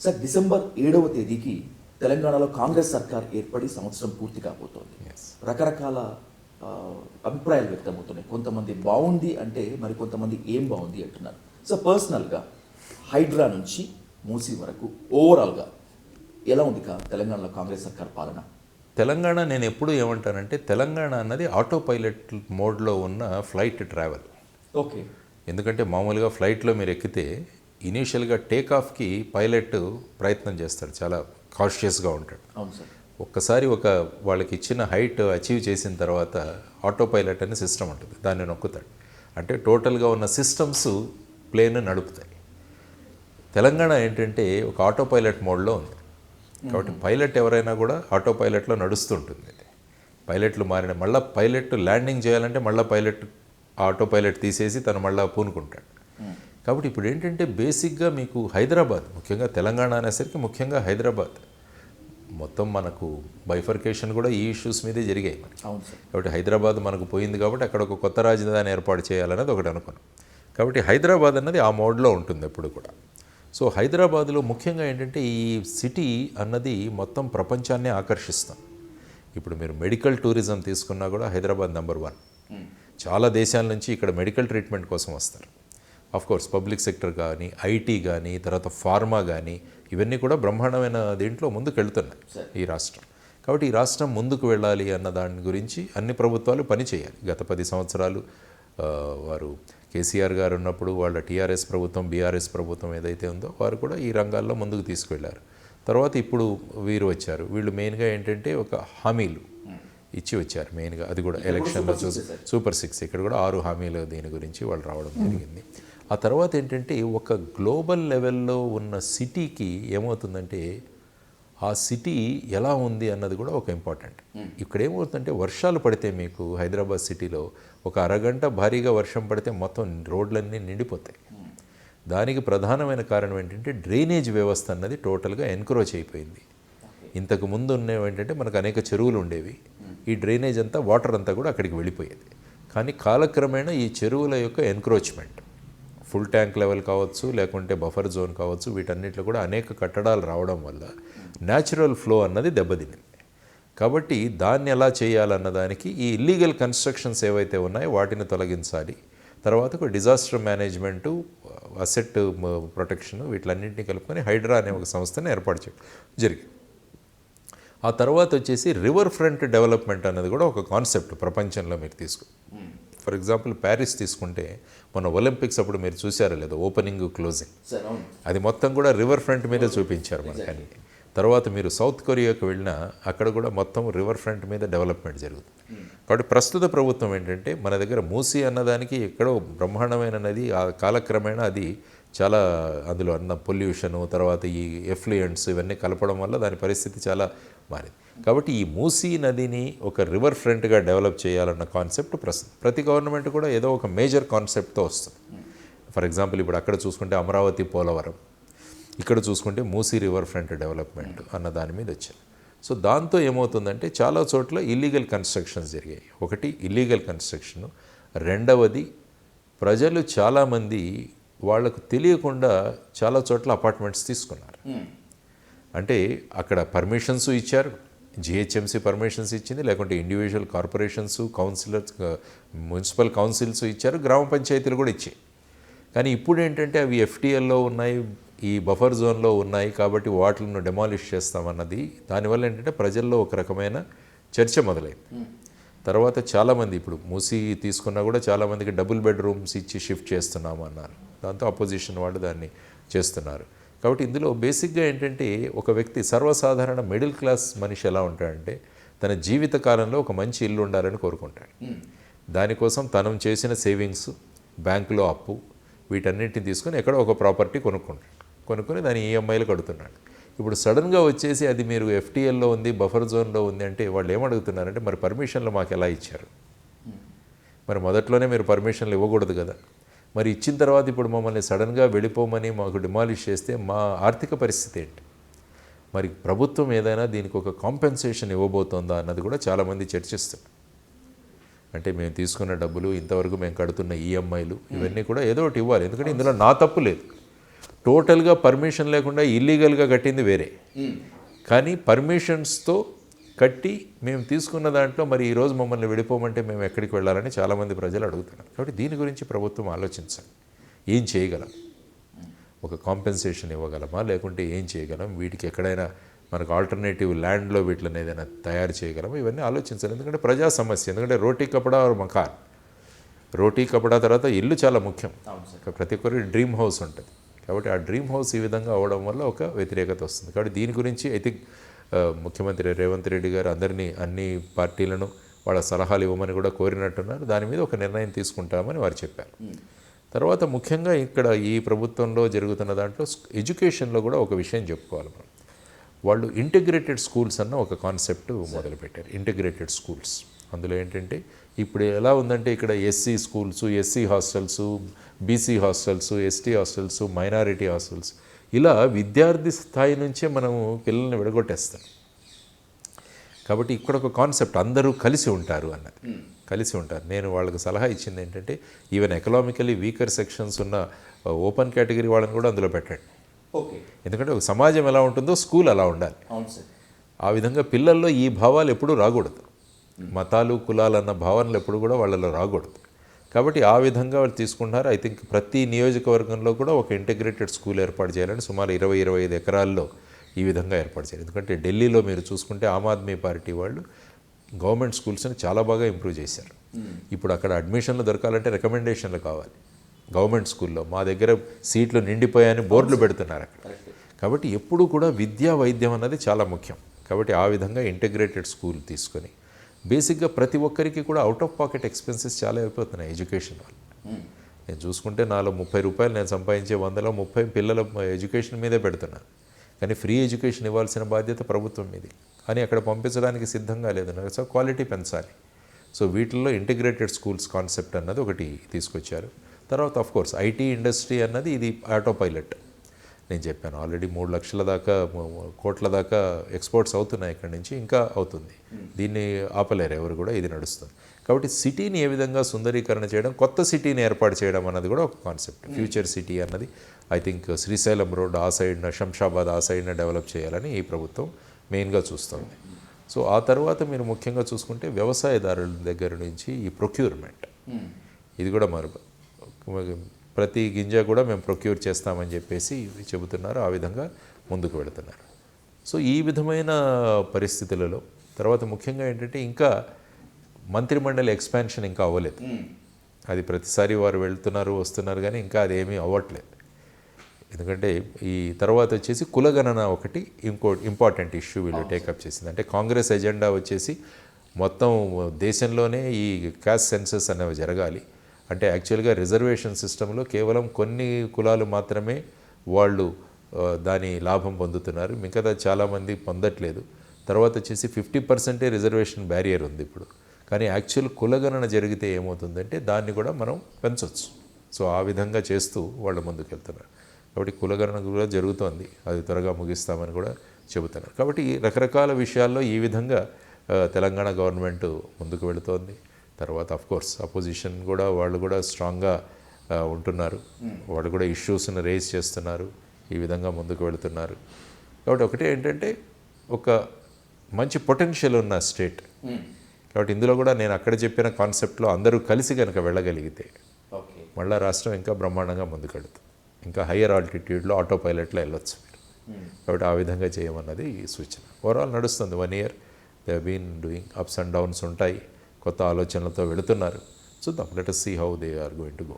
Sir December ఏడవ తేదీకి తెలంగాణలో కాంగ్రెస్ సర్కార్ ఏర్పడి సంవత్సరం పూర్తి కాబోతోంది. రకరకాల అభిప్రాయాలు వ్యక్తమవుతున్నాయి. కొంతమంది బాగుంది అంటే మరి కొంతమంది ఏం బాగుంది అంటున్నారు. సో పర్సనల్గా హైడ్రా నుంచి మూసీ వరకు ఓవరాల్గా ఎలా ఉంది కా తెలంగాణలో కాంగ్రెస్ సర్కార్ పాలన? తెలంగాణ నేను ఎప్పుడు ఏమంటానంటే తెలంగాణ అన్నది ఆటో పైలట్ మోడ్లో ఉన్న ఫ్లైట్ ట్రావెల్ ఓకే. ఎందుకంటే మామూలుగా ఫ్లైట్లో మీరు ఎక్కితే ఇనీషియల్గా టేక్ ఆఫ్కి పైలట్ ప్రయత్నం చేస్తాడు. చాలా కాషియస్గా ఉంటాడు. అవును సార్. ఒక్కసారి ఒక వాళ్ళకి ఇచ్చిన హైట్ అచీవ్ చేసిన తర్వాత ఆటో పైలట్ అనే సిస్టమ్ ఉంటుంది. దాన్ని నొక్కుతాడు. అంటే టోటల్గా ఉన్న సిస్టమ్స్ ప్లేన్ నడుపుతాయి. తెలంగాణ ఏంటంటే ఒక ఆటో పైలట్ మోడ్లో ఉంది. కాబట్టి పైలట్ ఎవరైనా కూడా ఆటో పైలట్లో నడుస్తుంటుంది. పైలట్లు మారిన మళ్ళీ పైలట్ ల్యాండింగ్ చేయాలంటే మళ్ళీ పైలట్ ఆటో పైలట్ తీసేసి తను మళ్ళీ పూనుకుంటాడు. కాబట్టి ఇప్పుడు ఏంటంటే బేసిక్గా మీకు హైదరాబాద్ ముఖ్యంగా తెలంగాణ అనేసరికి ముఖ్యంగా హైదరాబాద్. మొత్తం మనకు బైఫర్కేషన్ కూడా ఈ ఇష్యూస్ మీదే జరిగాయి మనకి కాబట్టి హైదరాబాద్ మనకు పోయింది కాబట్టి అక్కడ ఒక కొత్త రాజధాని ఏర్పాటు చేయాలనేది ఒకటి అనుకున్నాం. కాబట్టి హైదరాబాద్ అన్నది ఆ మోడ్లో ఉంటుంది ఎప్పుడు కూడా. సో హైదరాబాద్లో ముఖ్యంగా ఏంటంటే ఈ సిటీ అన్నది మొత్తం ప్రపంచాన్ని ఆకర్షిస్తాం ఇప్పుడు మీరు మెడికల్ టూరిజం తీసుకున్నా కూడా హైదరాబాద్ నెంబర్ వన్. చాలా దేశాల నుంచి ఇక్కడ మెడికల్ ట్రీట్మెంట్ కోసం వస్తారు. కోర్స్ పబ్లిక్ సెక్టర్ కానీ ఐటీ కానీ తర్వాత ఫార్మా కానీ ఇవన్నీ కూడా బ్రహ్మాండమైన దీంట్లో ముందుకు వెళ్తున్నాయి ఈ రాష్ట్రం. కాబట్టి ఈ రాష్ట్రం ముందుకు వెళ్ళాలి అన్న దాని గురించి అన్ని ప్రభుత్వాలు పనిచేయాలి గత పది సంవత్సరాలు వారు కేసీఆర్ గారు ఉన్నప్పుడు వాళ్ళ టీఆర్ఎస్ ప్రభుత్వం బీఆర్ఎస్ ప్రభుత్వం ఏదైతే ఉందో వారు కూడా ఈ రంగాల్లో ముందుకు తీసుకువెళ్ళారు తర్వాత ఇప్పుడు వీరు వచ్చారు. వీళ్ళు మెయిన్గా ఏంటంటే ఒక హామీలు ఇచ్చి వచ్చారు మెయిన్గా. అది కూడా ఎలక్షన్లో చూసి సూపర్ సిక్స్ ఇక్కడ కూడా ఆరు హామీలు దీని గురించి వాళ్ళు రావడం జరిగింది. ఆ తర్వాత ఏంటంటే ఒక గ్లోబల్ లెవెల్లో ఉన్న సిటీకి ఏమవుతుందంటే ఆ సిటీ ఎలా ఉంది అన్నది కూడా ఒక ఇంపార్టెంట్. ఇక్కడ ఏమవుతుందంటే వర్షాలు పడితే మీకు హైదరాబాద్ సిటీలో ఒక అరగంట భారీగా వర్షం పడితే మొత్తం రోడ్లన్నీ నిండిపోతాయి. దానికి ప్రధానమైన కారణం ఏంటంటే డ్రైనేజ్ వ్యవస్థ అన్నది టోటల్గా ఎన్క్రోచ్ అయిపోయింది. ఇంతకు ముందు ఉన్నవి ఏంటంటే మనకు అనేక చెరువులు ఉండేవి. ఈ డ్రైనేజ్ అంతా వాటర్ అంతా కూడా అక్కడికి వెళ్ళిపోయేది. కానీ కాలక్రమేణా ఈ చెరువుల యొక్క ఎన్క్రోచ్మెంట్ ఫుల్ ట్యాంక్ లెవెల్ కావచ్చు లేకుంటే బఫర్ జోన్ కావచ్చు వీటన్నిటిలో కూడా అనేక కట్టడాలు రావడం వల్ల న్యాచురల్ ఫ్లో అన్నది దెబ్బతింది. కాబట్టి దాన్ని ఎలా చేయాలన్న దానికి ఈ ఇల్లీగల్ కన్స్ట్రక్షన్స్ ఏవైతే ఉన్నాయో వాటిని తొలగించాలి. తర్వాత ఒక డిజాస్టర్ మేనేజ్మెంటు అసెట్ ప్రొటెక్షన్ వీటిలన్నింటినీ కలుపుకొని హైడ్రా అనే ఒక సంస్థను ఏర్పాటు చేయడం జరిగింది. ఆ తర్వాత వచ్చేసి రివర్ ఫ్రంట్ డెవలప్మెంట్ అనేది కూడా ఒక కాన్సెప్ట్ ప్రపంచంలో మీరు తీసుకు ఫర్ ఎగ్జాంపుల్ ప్యారిస్ తీసుకుంటే మన ఒలింపిక్స్ అప్పుడు మీరు చూసారో లేదో ఓపెనింగ్ క్లోజింగ్. అది మొత్తం కూడా రివర్ ఫ్రంట్ మీద చూపించారు మనకని తర్వాత మీరు సౌత్ కొరియాకు వెళ్ళినా అక్కడ కూడా మొత్తం రివర్ ఫ్రంట్ మీద డెవలప్మెంట్ జరుగుతుంది. కాబట్టి ప్రస్తుత ప్రభుత్వం ఏంటంటే మన దగ్గర మూసి అన్నదానికి ఎక్కడో బ్రహ్మాండమైన నది ఆ కాలక్రమేణా అది చాలా అందులో అన్న పొల్యూషను తర్వాత ఈ ఎఫ్లుయెంట్స్ ఇవన్నీ కలపడం వల్ల దాని పరిస్థితి చాలా మారింది. కాబట్టి ఈ మూసీ నదిని ఒక రివర్ ఫ్రంట్గా డెవలప్ చేయాలన్న కాన్సెప్ట్ ప్రస్తుతం ప్రతి గవర్నమెంట్ కూడా ఏదో ఒక మేజర్ కాన్సెప్ట్తో వస్తుంది. ఫర్ ఎగ్జాంపుల్ ఇప్పుడు అక్కడ చూసుకుంటే అమరావతి పోలవరం ఇక్కడ చూసుకుంటే మూసీ రివర్ ఫ్రంట్ డెవలప్మెంట్ అన్న దాని మీద వచ్చారు సో దాంతో ఏమవుతుందంటే చాలా చోట్ల ఇల్లీగల్ కన్స్ట్రక్షన్స్ జరిగాయి. ఒకటి ఇల్లీగల్ కన్స్ట్రక్షన్ రెండవది ప్రజలు చాలామంది వాళ్ళకు తెలియకుండా చాలా చోట్ల అపార్ట్మెంట్స్ తీసుకున్నారు. అంటే అక్కడ పర్మిషన్స్ ఇచ్చారు. జిహెచ్ఎంసీ పర్మిషన్స్ ఇచ్చింది. లేకుంటే individual corporations councillors municipal councils ఇచ్చారు. గ్రామ పంచాయతీలు కూడా ఇచ్చాయి. కానీ ఇప్పుడు ఏంటంటే అవి ఎఫ్టీఎల్లో ఉన్నాయి. ఈ బఫర్ జోన్లో ఉన్నాయి కాబట్టి వాటిలను డెమాలిష్ చేస్తామన్నది. దానివల్ల ఏంటంటే ప్రజల్లో ఒక రకమైన చర్చ మొదలైంది. తర్వాత చాలామంది ఇప్పుడు మూసి తీసుకున్నా కూడా చాలామందికి డబుల్ బెడ్రూమ్స్ ఇచ్చి షిఫ్ట్ చేస్తున్నాము అన్నారు. దాంతో అపోజిషన్ వాళ్ళు దాన్ని చేస్తున్నారు. కాబట్టి ఇందులో బేసిక్గా ఏంటంటే ఒక వ్యక్తి సర్వసాధారణ మిడిల్ క్లాస్ మనిషి ఎలా ఉంటాడంటే తన జీవిత కాలంలో ఒక మంచి ఇల్లు ఉండాలని కోరుకుంటాడు. దానికోసం తను చేసిన సేవింగ్స్ బ్యాంకులో అప్పు వీటన్నిటిని తీసుకొని ఎక్కడో ఒక ప్రాపర్టీ కొనుక్కుంటాడు. కొనుక్కొని దాని ఈఎంఐలు కడుతున్నాడు. ఇప్పుడు సడన్గా వచ్చేసి అది మీరు ఎఫ్టీఎల్లో ఉంది బఫర్ జోన్లో ఉంది అంటే వాళ్ళు ఏమడుగుతున్నారంటే మరి పర్మిషన్లు మాకు ఎలా ఇచ్చారు? మరి మొదట్లోనే మీరు పర్మిషన్లు ఇవ్వకూడదు కదా. మరి ఇచ్చిన తర్వాత ఇప్పుడు మమ్మల్ని సడన్గా వెళ్ళిపోమని మాకు డిమాలిష్ చేస్తే మా ఆర్థిక పరిస్థితి ఏంటి? మరి ప్రభుత్వం ఏదైనా దీనికి ఒక కాంపెన్సేషన్ ఇవ్వబోతోందా అన్నది కూడా చాలామంది చర్చిస్తున్నారు అంటే మేము తీసుకున్న డబ్బులు ఇంతవరకు మేము కడుతున్న ఈఎంఐలు ఇవన్నీ కూడా ఏదో ఒకటి ఇవ్వాలి. ఎందుకంటే ఇందులో నా తప్పు లేదు. టోటల్గా పర్మిషన్ లేకుండా ఇల్లీగల్గా కట్టింది వేరే. కానీ పర్మిషన్స్తో కట్టి మేము తీసుకున్న దాంట్లో మరి ఈరోజు మమ్మల్ని విడిపోమంటే మేము ఎక్కడికి వెళ్ళాలని చాలామంది ప్రజలు అడుగుతున్నారు. కాబట్టి దీని గురించి ప్రభుత్వం ఆలోచించాలి. ఏం చేయగలం? ఒక కాంపెన్సేషన్ ఇవ్వగలమా? లేకుంటే ఏం చేయగలం? వీటికి ఎక్కడైనా మనకు ఆల్టర్నేటివ్ ల్యాండ్లో వీటిని ఏదైనా తయారు చేయగలమా? ఇవన్నీ ఆలోచించాలి. ఎందుకంటే ప్రజా సమస్య. ఎందుకంటే రోటీ కపడా ఆర్ మకాన్. రోటీ కపడా తర్వాత ఇల్లు చాలా ముఖ్యం. ప్రతి ఒక్కరికి డ్రీమ్ హౌస్ ఉంటుంది. కాబట్టి ఆ డ్రీమ్ హౌస్ ఈ విధంగా అవడం వల్ల ఒక వ్యతిరేకత వస్తుంది. కాబట్టి దీని గురించి ఐ థింక్ ముఖ్యమంత్రి రేవంత్ రెడ్డి గారు అందరినీ అన్ని పార్టీలను వాళ్ళ సలహాలు ఇవ్వమని కూడా కోరినట్టున్నారు. దాని మీద ఒక నిర్ణయం తీసుకుంటామని వారు చెప్పారు. తర్వాత ముఖ్యంగా ఇక్కడ ఈ ప్రభుత్వంలో జరుగుతున్న దాంట్లో ఎడ్యుకేషన్లో కూడా ఒక విషయం చెప్పుకోవాలి మనం. వాళ్ళు ఇంటిగ్రేటెడ్ స్కూల్స్ అన్న ఒక కాన్సెప్ట్ మొదలుపెట్టారు. Integrated schools. అందులో ఏంటంటే ఇప్పుడు ఎలా ఉందంటే ఇక్కడ SC schools SC hostels BC hostels ST hostels minority hostels ఇలా విద్యార్థి స్థాయి నుంచే మనము పిల్లల్ని విడగొట్టేస్తాం. కాబట్టి ఇక్కడ ఒక కాన్సెప్ట్ అందరూ కలిసి ఉంటారు అన్నది. కలిసి ఉంటారు. నేను వాళ్ళకి సలహా ఇచ్చింది ఏంటంటే ఈవెన్ ఎకనామికలీ వీకర్ సెక్షన్స్ ఉన్న ఓపెన్ కేటగిరీ వాళ్ళని కూడా అందులో పెట్టండి. ఓకే. ఎందుకంటే ఒక సమాజం ఎలా ఉంటుందో స్కూల్ అలా ఉండాలి. అవును సార్. ఆ విధంగా పిల్లల్లో ఈ భావాలు ఎప్పుడూ రాకూడదు. మతాలు కులాలు అన్న భావనలు ఎప్పుడు కూడా వాళ్ళలో రాకూడదు. కాబట్టి ఆ విధంగా వాళ్ళు తీసుకుంటున్నారు. ఐ థింక్ ప్రతి నియోజకవర్గంలో కూడా ఒక ఇంటిగ్రేటెడ్ స్కూల్ ఏర్పాటు చేయాలని సుమారు ఇరవై ఇరవై ఐదు ఎకరాల్లో ఈ విధంగా ఏర్పాటు చేయాలి. ఎందుకంటే ఢిల్లీలో మీరు చూసుకుంటే ఆమ్ ఆద్మీ పార్టీ వాళ్ళు గవర్నమెంట్ స్కూల్స్ని చాలా బాగా ఇంప్రూవ్ చేశారు. ఇప్పుడు అక్కడ అడ్మిషన్లు దొరకాలంటే రికమెండేషన్లు కావాలి. గవర్నమెంట్ స్కూల్లో మా దగ్గర సీట్లు నిండిపోయాయని బోర్డులు పెడుతున్నారు అక్కడ. కాబట్టి ఎప్పుడు కూడా విద్యా వైద్యం అన్నది చాలా ముఖ్యం. కాబట్టి ఆ విధంగా ఇంటిగ్రేటెడ్ స్కూల్ తీసుకొని బేసిక్గా ప్రతి ఒక్కరికి కూడా అవుట్ ఆఫ్ పాకెట్ ఎక్స్పెన్సెస్ చాలా అయిపోతున్నాయి ఎడ్యుకేషన్ వల్ల. నేను చూసుకుంటే నాలో ముప్పై రూపాయలు నేను సంపాదించే వందలో ముప్పై పిల్లల ఎడ్యుకేషన్ మీదే పెడుతున్నాను కానీ ఫ్రీ ఎడ్యుకేషన్ ఇవ్వాల్సిన బాధ్యత ప్రభుత్వం మీది. కానీ అక్కడ పంపించడానికి సిద్ధంగా లేదు. సో క్వాలిటీ పెంచాలి. సో వీటిల్లో ఇంటిగ్రేటెడ్ స్కూల్స్ కాన్సెప్ట్ అన్నది ఒకటి తీసుకొచ్చారు. తర్వాత ఆఫ్ కోర్స్ ఐటీ ఇండస్ట్రీ అన్నది ఇది ఆటో పైలట్ నేను చెప్పాను. ఆల్రెడీ మూడు లక్షల దాకా కోట్ల దాకా ఎక్స్పోర్ట్స్ అవుతున్నాయి ఇక్కడి నుంచి ఇంకా అవుతుంది. దీన్ని ఆపలేరు ఎవరు కూడా ఇది నడుస్తుంది. కాబట్టి సిటీని ఏ విధంగా సుందరీకరణ చేయడం కొత్త సిటీని ఏర్పాటు చేయడం అన్నది కూడా ఒక కాన్సెప్ట్ ఫ్యూచర్ సిటీ అన్నది ఐ థింక్ శ్రీశైలం రోడ్ ఆ సైడ్న శంషాబాద్ ఆ సైడ్న డెవలప్ చేయాలని ఈ ప్రభుత్వం మెయిన్గా చూస్తుంది. సో ఆ తర్వాత మీరు ముఖ్యంగా చూసుకుంటే వ్యవసాయదారుల దగ్గర నుంచి ఈ ప్రొక్యూర్మెంట్ ఇది కూడా మరి ప్రతి గింజ కూడా మేము ప్రొక్యూర్ చేస్తామని చెప్పేసి చెబుతున్నారు. ఆ విధంగా ముందుకు వెళుతున్నారు. సో ఈ విధమైన పరిస్థితులలో తర్వాత ముఖ్యంగా ఏంటంటే ఇంకా మంత్రిమండలి ఎక్స్పాన్షన్ ఇంకా అవ్వలేదు. అది ప్రతిసారి వారు వెళ్తున్నారు వస్తున్నారు కానీ ఇంకా అదేమీ అవ్వట్లేదు. ఎందుకంటే ఈ తర్వాత వచ్చేసి కులగణన ఒకటి ఇంకో ఇంపార్టెంట్ ఇష్యూ వీళ్ళు టేకప్ చేసింది. అంటే కాంగ్రెస్ ఎజెండా వచ్చేసి మొత్తం దేశంలోనే ఈ క్యాస్ట్ సెన్సస్ అనేవి జరగాలి. అంటే యాక్చువల్గా రిజర్వేషన్ సిస్టంలో కేవలం కొన్ని కులాలు మాత్రమే వాళ్ళు దాని లాభం పొందుతున్నారు. మిగతా చాలామంది పొందట్లేదు. తర్వాత వచ్చేసి ఫిఫ్టీ పర్సెంటే రిజర్వేషన్ బ్యారియర్ ఉంది ఇప్పుడు. కానీ యాక్చువల్ కులగణన జరిగితే ఏమవుతుందంటే దాన్ని కూడా మనం పెంచవచ్చు సో ఆ విధంగా చేస్తూ వాళ్ళు ముందుకెళ్తున్నారు. కాబట్టి కులగణన కూడా జరుగుతోంది. అది త్వరగా ముగిస్తామని కూడా చెబుతున్నారు. కాబట్టి రకరకాల విషయాల్లో ఈ విధంగా తెలంగాణ గవర్నమెంట్ ముందుకు వెళుతోంది. తర్వాత అఫ్ కోర్స్ అపోజిషన్ కూడా వాళ్ళు కూడా స్ట్రాంగ్గా ఉంటున్నారు. వాళ్ళు కూడా ఇష్యూస్ని రేజ్ చేస్తున్నారు. ఈ విధంగా ముందుకు వెళుతున్నారు. కాబట్టి ఒకటే ఏంటంటే ఒక మంచి పొటెన్షియల్ ఉన్న స్టేట్ కాబట్టి ఇందులో కూడా నేను అక్కడ చెప్పిన కాన్సెప్ట్లో అందరూ కలిసి కనుక వెళ్ళగలిగితే మళ్ళా రాష్ట్రం ఇంకా బ్రహ్మాండంగా ముందుకెడుతుంది ఇంకా హయ్యర్ ఆల్టిట్యూడ్లో ఆటో పైలట్లో వెళ్ళొచ్చు మీరు. కాబట్టి ఆ విధంగా చేయమన్నది ఈ సూచన. ఓవరాల్ నడుస్తుంది. One year they been doing ups and downs ఉంటాయి. కొత్త ఆలోచనలతో వెళుతున్నారు. చూద్దాం. Let see how they are going to go